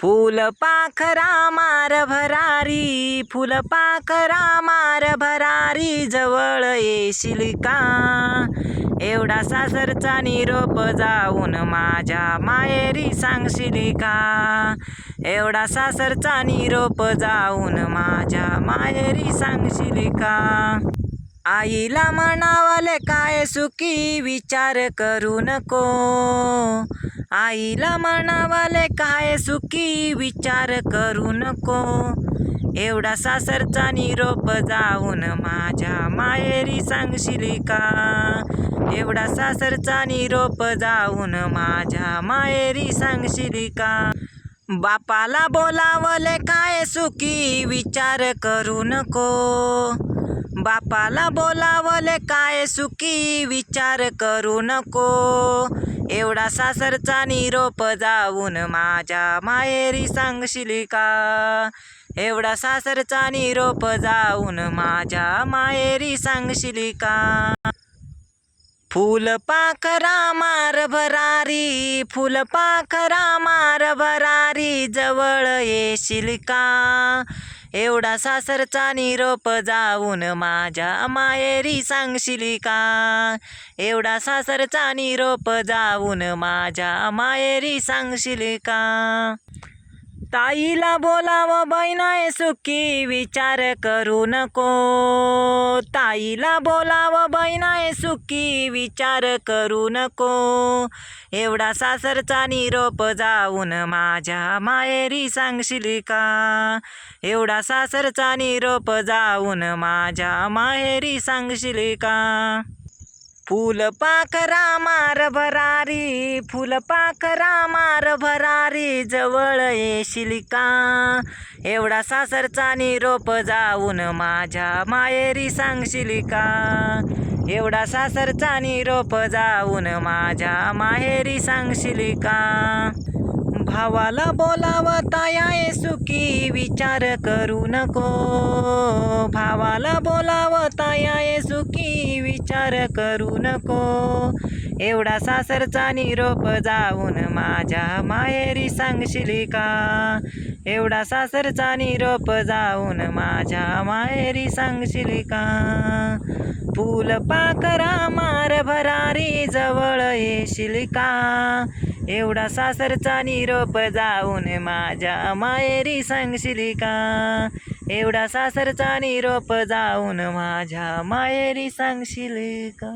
फूल पाखरा मार भरारी फूल पाखरा मार भरारी जवळ येशील का? एवढा सासरचा निरोप जाऊन माझ्या मायेरी सांगशील का? एवढा सासरचा निरोप जाऊन माझ्या मायेरी सांगशील का? आईला म्हणावले काय सुखी विचार करू नको. आईला म्हणावाले काय सुखी विचार करू नको. एवढा सासरचा निरोप जाऊन माझ्या मायेरी सांगशील का? एवढा सासरचा निरोप जाऊन माझ्या मायेरी सांगशील का? बापाला बोलावले काय सुखी विचार करू नको. बापाला बोलावले काय सुखी विचार करू नको. एवढा सासरचा निरोप जाऊन माझ्या माहेरी सांगशील का? एवढा सासरचा निरोप जाऊन माझ्या माहेरी सांगशील का? फूल पाखरा मार भरारी फूल पाखरा मार भरारी जवळ येशील का? एवढा सासरचा निरोप जाऊन माझ्या मायेरी सांगशील का? एवढा सासरचा निरोप जाऊन माझ्या मायेरी सांगशील का? ताईला बोलावं बहिणाय सुखी विचार करू नको. ताईला बोलावं बहिणाय सुखी विचार करू नको. एवढा सासरचा निरोप जाऊन माझ्या माहेरी सांगशील का? एवढा सासरचा निरोप जाऊन माझ्या माहेरी सांगशील का? फूल पाखरा मार भरारी फूल पाखरा मार भरारी जवळ येशील का? एवढा सासरचा निरोप जाऊन माझ्या माहेरी सांगशील का? एवढा सासरचा निरोप जाऊन माझ्या माहेरी सांगशील का? भावाला बोलावं ताया सुखी विचार करू नको. भावाला बोलावं ताया सुखी विचार करू नको. एवढा सासरचा निरोप जाऊन माझ्या माहेरी सांगशील का? एवढा सासरचा निरोप जाऊन माझ्या माहेरी सांगशील का? फुल पाखरा मार भरारी जवळ येशील का? एवढा सासरचा निरोप जाऊन माझ्या मायेरी सांगशील का? एवढा सासरचा निरोप जाऊन माझ्या मायेरी सांगशील का?